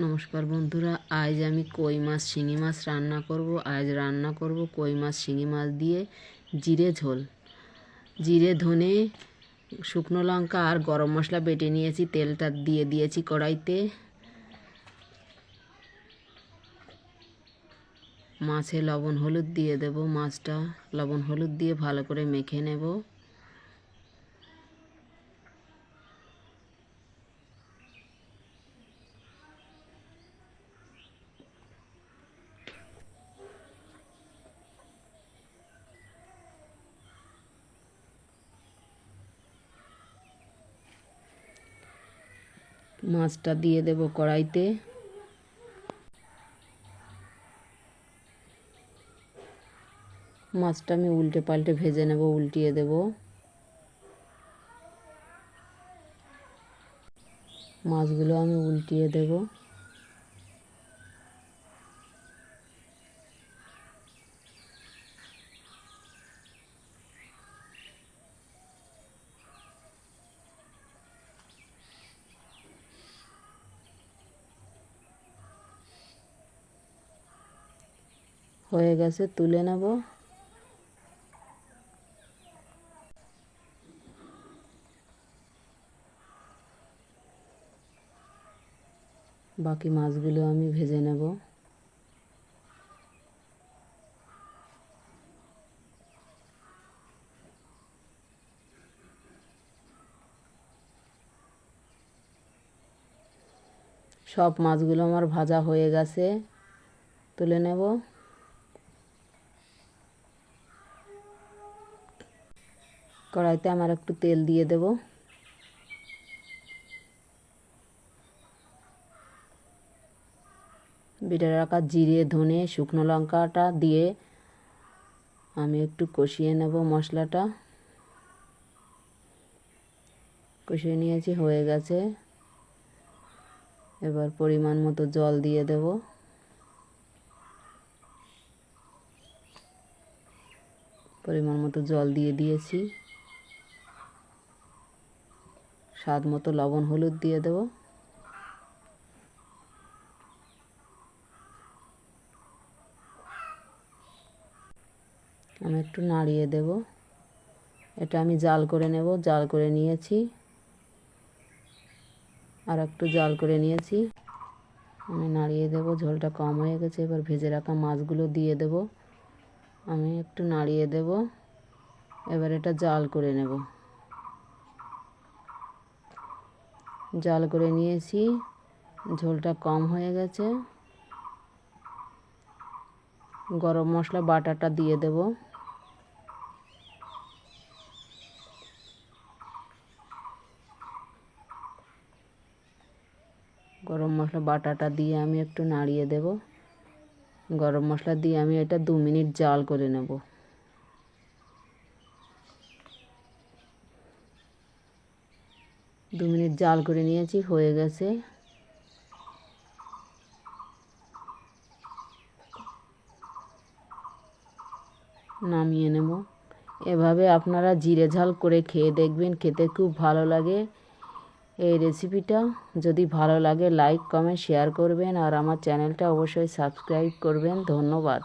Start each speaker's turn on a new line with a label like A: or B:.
A: নমস্কার বন্ধুরা, আজ আমি কই মাছ, শিঙি মাছ রান্না করব। আজ রান্না করব কই মাছ, শিঙি মাছ দিয়ে জিরে ঝোল। জিরে, ধনে, শুকনো লঙ্কা আর গরম মশলা বেটে নিয়েছি। তেলটা দিয়ে দিয়েছি কড়াইতে। মাছে লবণ হলুদ দিয়ে দেব। মাছটা লবণ হলুদ দিয়ে ভালো করে মেখে নেব। মাছটা দিয়ে দেব কড়াইতে। মাছটা আমি উল্টে পাল্টে ভেজে নেব, উল্টিয়ে দেব। মাছগুলো আমি উল্টিয়ে দেব। হয়ে গেছে, তুলে নেব। বাকি মাছগুলো আমি ভেজে নেব। সব মাছগুলো আমার ভাজা হয়ে গেছে, তুলে নেব। কড়াইতে আমার একটু তেল দিয়ে দেব। বেটে রাখা জিরে, ধনে, শুকনো লঙ্কাটা দিয়ে আমি একটু কষিয়ে নেব মশলাটা। কষিয়ে নিয়েছি, হয়ে গেছে। এবার পরিমাণ মতো জল দিয়ে দেব। পরিমাণ মতো জল দিয়ে দিয়েছি। স্বাদ মতো লবণ, হলুদ দিয়ে দেব। আমি একটু নাড়িয়ে দেব। এটা আমি জাল করে নেব, জাল করে নিয়েছি। আর একটু জাল করে নিয়েছি। আমি নাড়িয়ে দেব, ঝোলটা কম হয়ে গেছে, এবার ভেজে রাখা মাছগুলো দিয়ে দেব। আমি একটু নাড়িয়ে দেব, এবার এটা জাল করে নেব। জাল করে নিয়েছি। ঝোলটা কম হয়ে গেছে। গরম মশলা, বাটাটা দিয়ে দেব। গরম মশলা, বাটাটা দিয়ে আমি একটু নাড়িয়ে দেব। গরম মশলা দিয়ে আমি এটা দু মিনিট জাল করে নেব। দু মিনিট জাল করে নিয়েছি, হয়ে গেছে। নামিয়ে নেব। এভাবে আপনারা জিরে ঝাল করে খেয়ে দেখবেন, খেতে খুব ভালো লাগে। এই রেসিপিটা যদি ভালো লাগে, লাইক, কমেন্ট, শেয়ার করবেন আর আমার চ্যানেলটা অবশ্যই সাবস্ক্রাইব করবেন। ধন্যবাদ।